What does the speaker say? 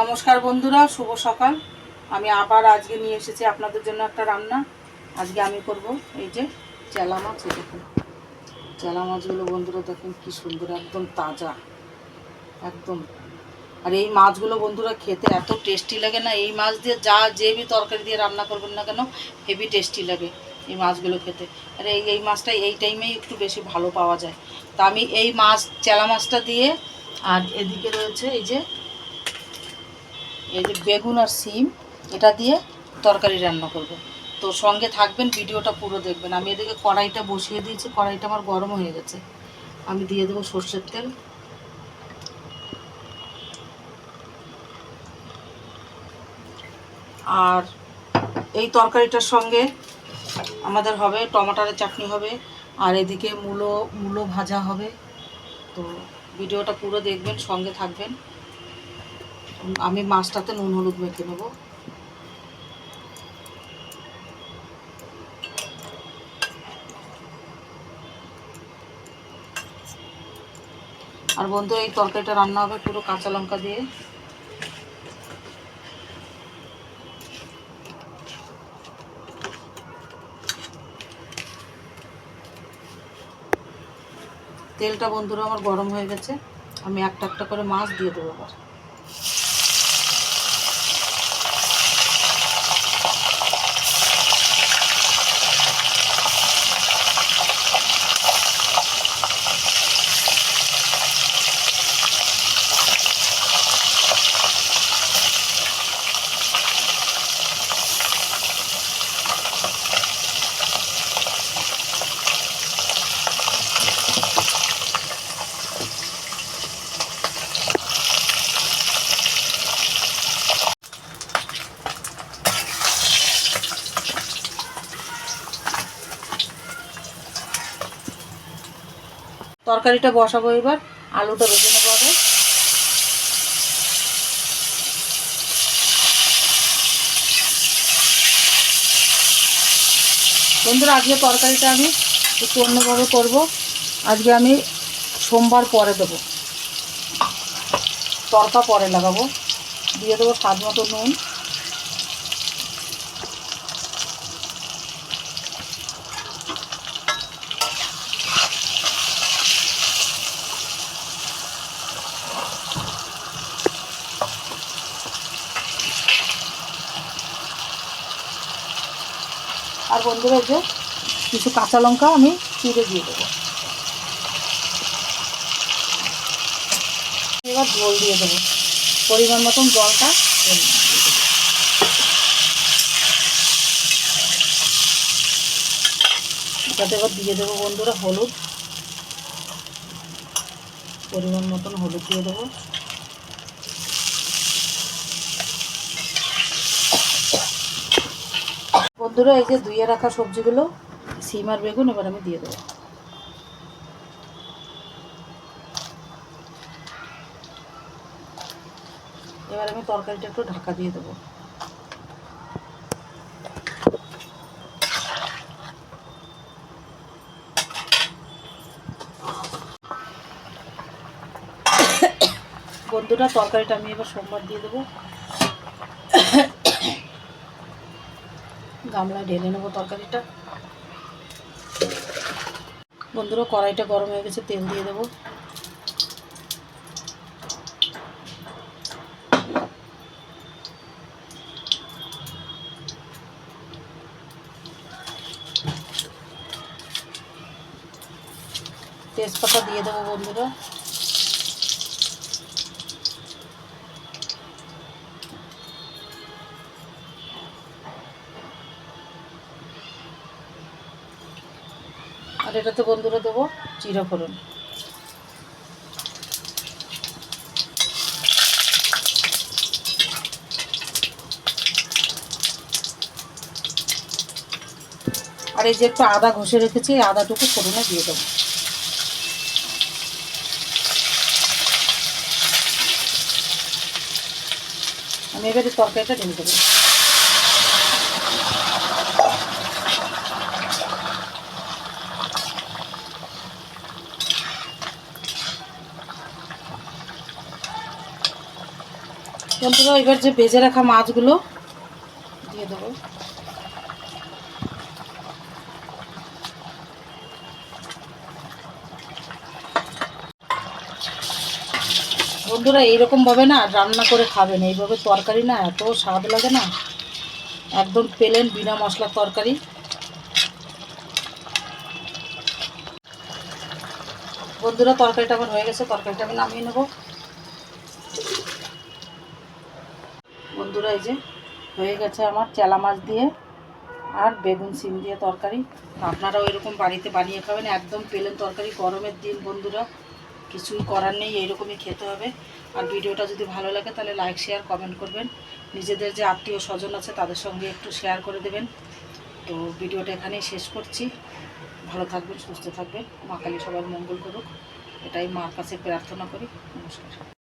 নমস্কার বন্ধুরা, শুভ সকাল। আমি আবার আজকে নিয়ে এসেছি আপনাদের জন্য একটা রান্না। আজকে আমি করব এই যে চেলা মাছ দেখুন। চেলা মাছগুলো বন্ধুরা দেখুন কি সুন্দর, একদম তাজা, একদম। আর এই মাছগুলো বন্ধুরা খেতে এত টেস্টি লাগে না, এই মাছ দিয়ে যা যে বি তরকারি দিয়ে রান্না করবেন না কেন, হেভি টেস্টি লাগে এই মাছগুলো খেতে। আর এই এই মাছটা এই টাইমেই একটু বেশি ভালো পাওয়া যায়। তা আমি এই মাছ, চেলা মাছটা দিয়ে আর এদিকে রয়েছে এই যে এই যে বেগুন আর সিম, এটা দিয়ে তরকারি রান্না করব। তো সঙ্গে থাকবেন, ভিডিওটা পুরো দেখবেন। আমি এদিকে কড়াইটা বসিয়ে দিয়েছি, কড়াইটা আমার গরম হয়ে গেছে। আমি দিয়ে দেবো সর্ষের তেল। আর এই তরকারিটার সঙ্গে আমাদের হবে টমাটারের চাটনি হবে, আর এদিকে মূলো মূলো ভাজা হবে। তো ভিডিওটা পুরো দেখবেন, সঙ্গে থাকবেন। আমি মাছটাতে নুন, হলুদ মেখে নেব। আর বন্ধু, এই তরকারিটা রান্না হবে পুরো কাঁচা লঙ্কা দিয়ে। তেলটা বন্ধুরা আমার গরম হয়ে গেছে। আমি একটা একটা করে মাছ দিয়ে দেবো এবার। তরকারিটা বসাবো এবার, আলুটা ভেজে নেব আগে। বন্ধুরা, আজকে তরকারিটা আমি একটু অন্যভাবে করব। আজকে আমি সোমবার পরে দেবো। তরকা পরে লাগাবো। দিয়ে দেবো স্বাদ মতো নুন। আর বন্ধুরা যে কিছু কাঁচা লঙ্কা আমি চিড়ে দিয়ে দেবো। এবার জল দিয়ে দেবো। পরিমাণ মতন জলটা। এটাতে এবার দিয়ে দেবো বন্ধুরা হলুদ। পরিমাণ মতন হলুদ দিয়ে দেবো। বন্ধুরা, এই যে ধুয়ে রাখা সবজিগুলো, সিম আর বেগুন এবার আমি দিয়ে দেবো। এবার আমি তরকারিটা একটু ঢাকা দিয়ে দেবো। বন্ধুরা, তরকারিটা আমি এবার সোমবার দিয়ে দেবো। গামলায় ঢেলে নেব তরকারিটা। বন্ধুরা, কড়াইটা গরম হয়ে গেছে, তেল দিয়ে দেবো। তেজপাতা দিয়ে দেবো বন্ধুরা। আর এটাতে বন্ধুরা দেবো জিরা ফোড়ন। আর এই যে একটু আদা ঘষে রেখেছি, এই আদাটুকু ফোড়নে দিয়ে দেবো। আমি এবারে তরকারিটা ঢেলে দেবো। বন্ধুরা, এবার যে ভেজে রাখা মাছগুলো, দিয়ে দেবো। বন্ধুরা এইরকমভাবে না রান্না করে খাবেন। এইভাবে তরকারি না এত স্বাদ লাগে না। একদম পেলেন বিনা মশলার তরকারি। বন্ধুরা, তরকারিটা আমার হয়ে গেছে, তরকারিটা আমি নামিয়ে নেব। বন্ধুরা, এই যে হয়ে গেছে আমার চেলা মাছ দিয়ে আর বেগুন সিম দিয়ে তরকারি। আপনারাও এরকম বাড়িতে বানিয়ে খাবেন, একদম পেলেন তরকারি, গরমের দিন বন্ধুরা। কিছুই করার নেই, এইরকমই খেতে হবে। আর ভিডিওটা যদি ভালো লাগে, তাহলে লাইক, শেয়ার, কমেন্ট করবেন। নিজেদের যে আত্মীয় স্বজন আছে, তাদের সঙ্গে একটু শেয়ার করে দেবেন। তো ভিডিওটা এখানেই শেষ করছি। ভালো থাকবেন, সুস্থ থাকবেন। মা কালী সবার মঙ্গল করুক। এটাই মার কাছে প্রার্থনা করি। নমস্কার।